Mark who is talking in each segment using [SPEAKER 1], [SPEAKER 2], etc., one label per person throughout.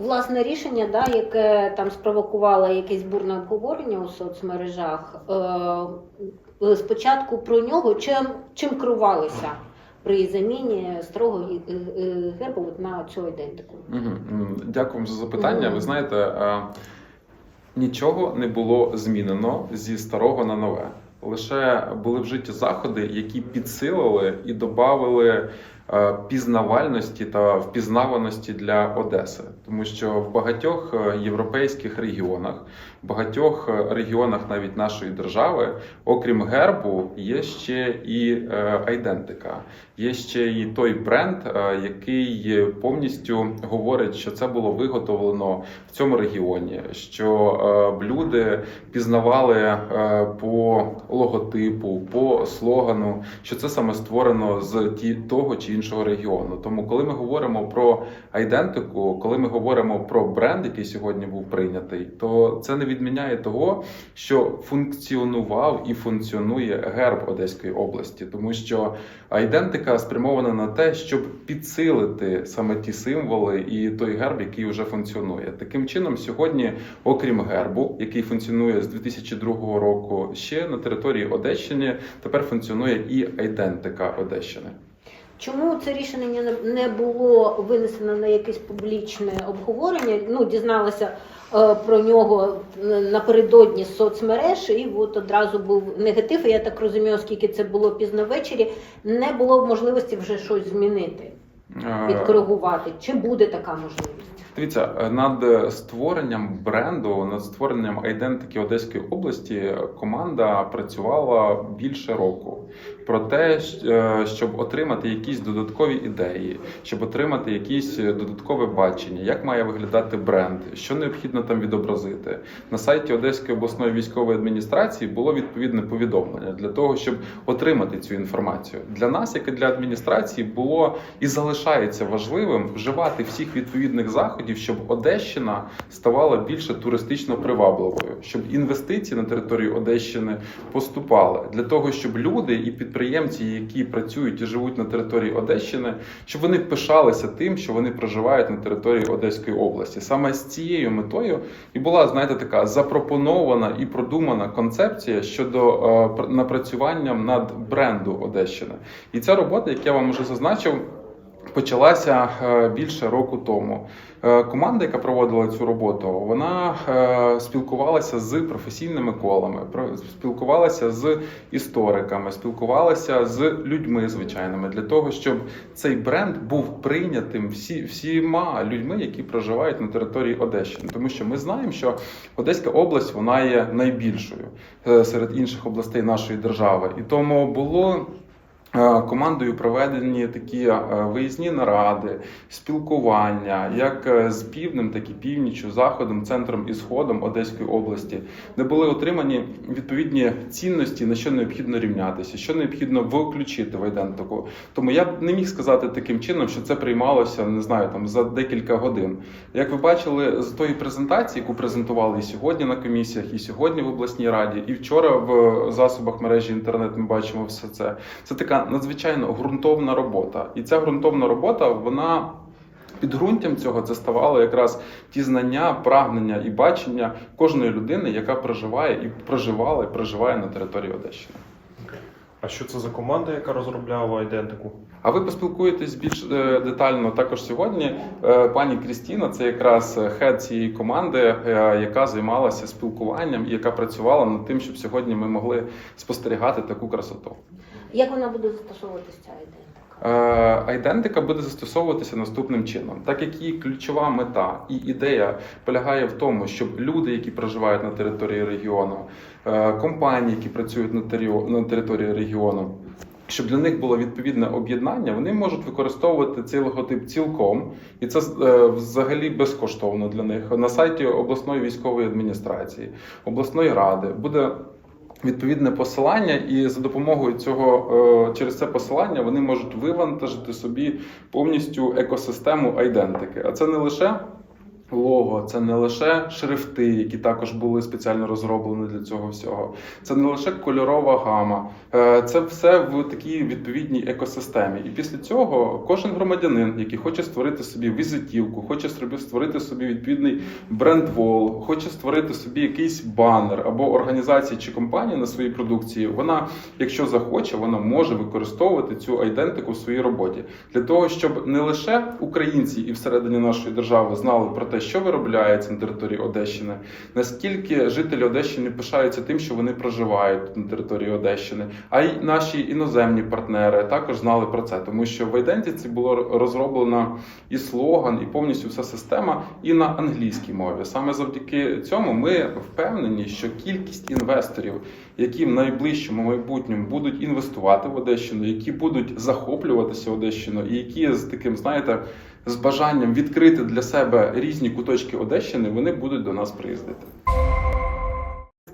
[SPEAKER 1] Власне рішення, да, яке там спровокувало якесь бурне обговорення у соцмережах. Е, спочатку про нього чим, чим керувалися при заміні строго е, е, гербу на цю ідентику.
[SPEAKER 2] Дякую вам за запитання. Ви знаєте, е, нічого не було змінено зі старого на нове. Лише були вжиті заходи, які підсилили і додавали е, пізнавальності та впізнаваності для Одеси, тому що в багатьох е, європейських регіонах, в багатьох е, регіонах навіть нашої держави, окрім гербу, є ще і е, айдентика, є ще і той бренд, е, який повністю говорить, що це було виготовлено в цьому регіоні, що е, люди пізнавали е, по логотипу, по слогану, що це саме створено з того чи іншого регіону. Тому, коли ми говоримо про айдентику, коли ми говоримо про бренд, який сьогодні був прийнятий, то це не відміняє того, що функціонував і функціонує герб Одеської області, тому що айдентика спрямована на те, щоб підсилити саме ті символи і той герб, який вже функціонує. Таким чином, сьогодні, окрім гербу, який функціонує з 2002 року, ще на території Одещини тепер функціонує і айдентика Одещини.
[SPEAKER 1] Чому це рішення не- було винесено на якесь публічне обговорення? Ну, дізналася е, про нього е, напередодні з соцмереж, і от одразу був негатив. І я так розумію, оскільки це було пізно ввечері, не було можливості вже щось змінити,
[SPEAKER 2] Е,
[SPEAKER 1] підкоригувати. Чи буде така можливість?
[SPEAKER 2] Дивіться, над створенням бренду, над створенням айдентики Одеської області команда працювала більше року. Про те, е, щоб отримати якісь додаткові ідеї, щоб отримати якісь додаткове бачення, як має виглядати бренд, що необхідно там відобразити. На сайті Одеської обласної військової адміністрації було відповідне повідомлення для того, щоб отримати цю інформацію. Для нас, як і для адміністрації, було і залишається важливим вживати всіх відповідних заходів, щоб Одещина ставала більше туристично привабливою, щоб інвестиції на територію Одещини поступали для того, щоб люди і підприємці, які працюють і живуть на території Одещини, щоб вони пишалися тим, що вони проживають на території Одеської області. Саме з цією метою і була, знаєте, така запропонована і продумана концепція щодо е, напрацювання над бренду Одещини. І ця робота, як я вам вже зазначив. Почалася е, більше року тому. Е, Команда, яка проводила цю роботу, вона е, спілкувалася з професійними колами, спілкувалася з істориками, спілкувалася з людьми звичайними для того, щоб цей бренд був прийнятим всі, всіма людьми, які проживають на території Одещини. Тому що ми знаємо, що Одеська область вона є найбільшою серед інших областей нашої держави, і тому було. Е, Командою проведені такі е, виїзні наради, спілкування, як е, з півднем, так і північчю, заходом, центром і сходом Одеської області, де були отримані відповідні цінності, на що необхідно рівнятися, що необхідно включити в ідентику. Тому я б не міг сказати таким чином, що це приймалося не знаю там за декілька годин. Як ви бачили з тої презентації, яку презентували і сьогодні на комісіях, і сьогодні в обласній раді, і вчора в засобах мережі інтернет ми бачимо все це. Це така надзвичайно ґрунтовна робота, і ця ґрунтовна робота вона. Підґрунтям цього це ставало якраз ті знання, прагнення і бачення кожної людини, яка проживає і проживала і проживає на території Одещини.
[SPEAKER 3] А що це за команда, яка розробляла ідентику?
[SPEAKER 2] А ви поспілкуєтесь більш е, детально також сьогодні. Е, Пані Крістіна, це якраз хед цієї команди, е, яка займалася спілкуванням і яка працювала над тим, щоб сьогодні ми могли спостерігати таку красоту.
[SPEAKER 1] Як вона буде застосовуватися ідентика?
[SPEAKER 2] Е, Айдентика буде застосовуватися наступним чином, так як її ключова мета і ідея полягає в тому, щоб люди, які проживають на території регіону, е, компанії, які працюють на на території регіону. Щоб для них було відповідне об'єднання, вони можуть використовувати цей логотип цілком, і це е, взагалі безкоштовно для них. На сайті обласної військової адміністрації, обласної ради буде відповідне посилання, і за допомогою цього е, через це посилання вони можуть вивантажити собі повністю екосистему айдентики. А це не лише лого, це не лише шрифти, які також були спеціально розроблені для цього всього. Це не лише кольорова гама, Е, це все в такій відповідній екосистемі. І після цього кожен громадянин, який хоче створити собі візитівку, хоче створити собі відповідний брендвол, хоче створити собі якийсь банер або організація чи компанія на своїй продукції, вона, якщо захоче, вона може використовувати цю айдентику в своїй роботі для того, щоб не лише українці і всередині нашої держави знали про те, що виробляється на території Одещини, наскільки жителі Одещини пишаються тим, що вони проживають на території Одещини, а й наші іноземні партнери також знали про це, тому що в Айдентиці було розроблено і слоган, і повністю вся система і на англійській мові. Саме завдяки цьому ми впевнені, що кількість інвесторів, які в найближчому майбутньому будуть інвестувати в Одещину, які будуть захоплюватися Одещиною, і які з таким, знаєте, з бажанням відкрити для себе різні куточки Одещини, вони будуть до нас приїздити.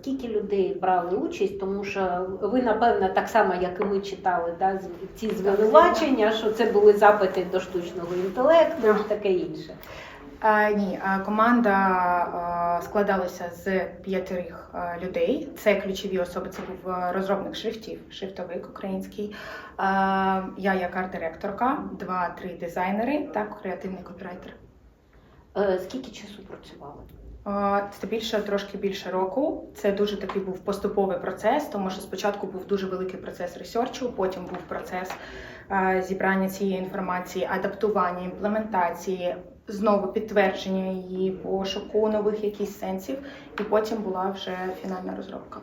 [SPEAKER 1] Скільки людей брали участь, тому що ви, напевно, так само, як і ми читали, да, ці звинувачення, що це були запити до штучного інтелекту і таке інше.
[SPEAKER 4] А, ні, а, команда а, складалася з п'ятерих людей. Це ключові особи. Це був розробник шрифтів, шрифтовик український. А, я як арт-директорка, два-три дизайнери та креативний копірайтер.
[SPEAKER 1] Е, Скільки часу працювали?
[SPEAKER 4] Це більше трошки більше року. Це дуже такий був поступовий процес, тому що спочатку був дуже великий процес ресерчу, потім був процес зібрання цієї інформації, адаптування, імплементації, знову підтвердження її, пошуку нових якісь сенсів, і потім була вже фінальна розробка.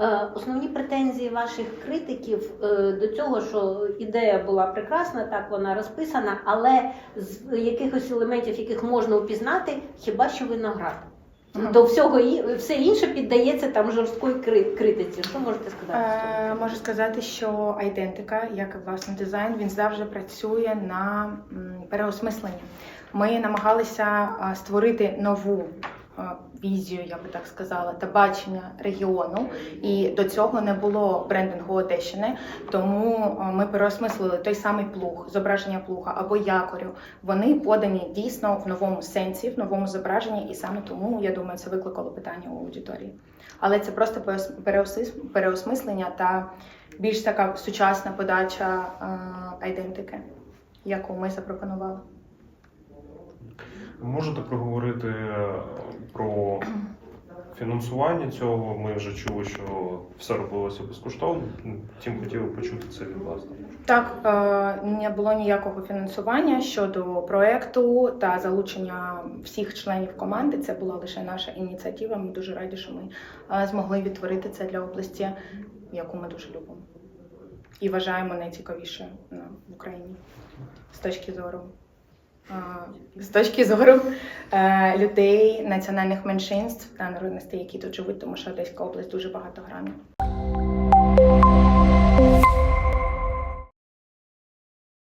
[SPEAKER 1] Е, Основні претензії ваших критиків е, до цього, що ідея була прекрасна, так вона розписана, але з якихось елементів, яких можна упізнати, хіба що виноград.
[SPEAKER 4] Мгм.
[SPEAKER 1] До всього все інше піддається там жорсткої критиці. Що можете сказати?
[SPEAKER 4] Е, можу сказати, що айдентика, як і власне дизайн, він завжди працює на переосмисленні. Ми намагалися створити нову візію, я би так сказала, та бачення регіону. І до цього не було брендингу Одещини, тому ми переосмислили той самий плуг, зображення плуга або якорю. Вони подані дійсно в новому сенсі, в новому зображенні, і саме тому я думаю, це викликало питання у аудиторії. Але це просто переос- переосмислення та більш така сучасна подача айдентики, яку ми запропонували.
[SPEAKER 3] Можете проговорити е, про фінансування цього? Ми вже чули, що все робилося безкоштовно. Втім, хотіли почути це від вас.
[SPEAKER 4] Так, е, не було ніякого фінансування щодо проекту та залучення всіх членів команди. Це була лише наша ініціатива. Ми дуже раді, що ми е, змогли відтворити це для області, яку ми дуже любимо. І вважаємо найцікавіше ну, в Україні з точки зору. З точки зору е, людей, національних меншинств та народностей, які тут живуть, тому що Одеська область дуже багатогранна.